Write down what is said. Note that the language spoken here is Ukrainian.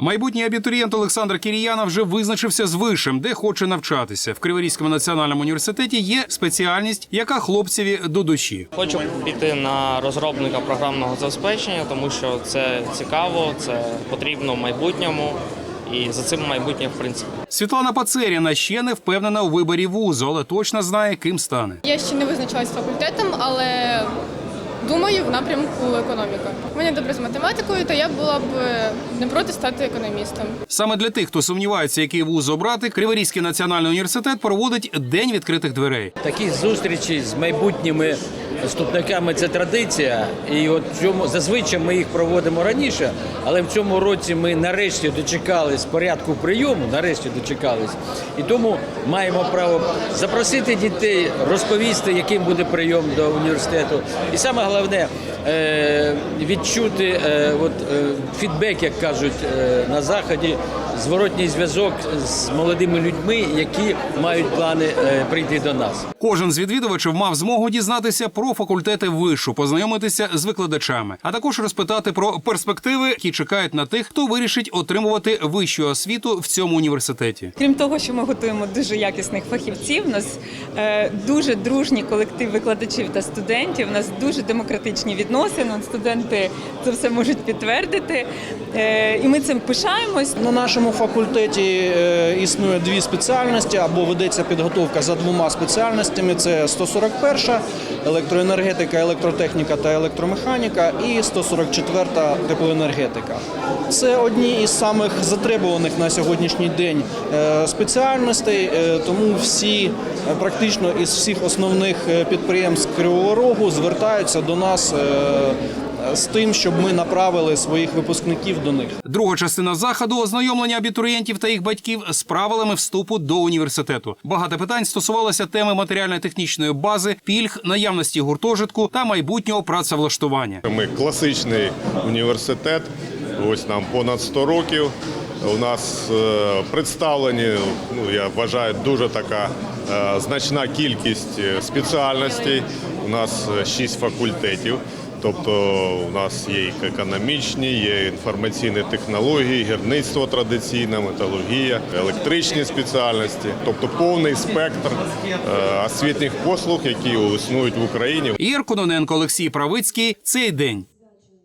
Майбутній абітурієнт Олександр Кіріяна вже визначився з вишем, де хоче навчатися. В Криворізькому національному університеті є спеціальність, яка хлопцеві до душі. Хочу піти на розробника програмного забезпечення, тому що це цікаво, це потрібно в майбутньому, і за цим майбутнє в принципі. Світлана Пацеріна ще не впевнена у виборі вузу, але точно знає, ким стане. Я ще не визначалась з факультетом, але думаю в напрямку економіка. У мене добре з математикою, то я була б не проти стати економістом. Саме для тих, хто сумнівається, який вуз обрати, Криворізький національний університет проводить день відкритих дверей. Такі зустрічі з майбутніми вступниками це традиція. І от цьому зазвичай ми їх проводимо раніше, але в цьому році ми нарешті дочекались порядку прийому, нарешті дочекались. І тому маємо право запросити дітей, розповісти, яким буде прийом до університету. І саме головне е, відчути е, от, е, фідбек, як кажуть на заході, зворотній зв'язок з молодими людьми, які мають плани е, прийти до нас. Кожен з відвідувачів мав змогу дізнатися про факультети вишу, познайомитися з викладачами, а також розпитати про перспективи, які чекають на тих, хто вирішить отримувати вищу освіту в цьому університеті. Крім того, що ми готуємо дуже якісних фахівців, у нас е, дуже дружній колектив викладачів та студентів. У нас дуже демократичні відносини. Студенти це все можуть підтвердити, е, і ми цим пишаємось. На нашому факультеті е, існує дві спеціальності або ведеться підготовка за двома спеціальностями: це 141 електроенергетика, електротехніка та електромеханіка, і 144 теплоенергетика. Це одні із самих затребуваних на сьогоднішній день е, спеціальностей, е, тому всі практично із всіх основних підприємств Кривого Рогу звертаються до нас. З тим, щоб ми направили своїх випускників до них. Друга частина заходу ознайомлення абітурієнтів та їх батьків з правилами вступу до університету. Багато питань стосувалося теми матеріально-технічної бази, пільг, наявності гуртожитку та майбутнього працевлаштування. Ми класичний університет. Ось нам понад 100 років. У нас е, представлені, ну я вважаю, дуже така е, значна кількість е, спеціальностей. У нас шість факультетів. Тобто у нас є і економічні, є інформаційні технології, гірництво традиційне, металургія, електричні спеціальності, тобто повний спектр е, освітніх послуг, які існують в Україні. Ігор Кононенко, Олексій Правицький. Цей день.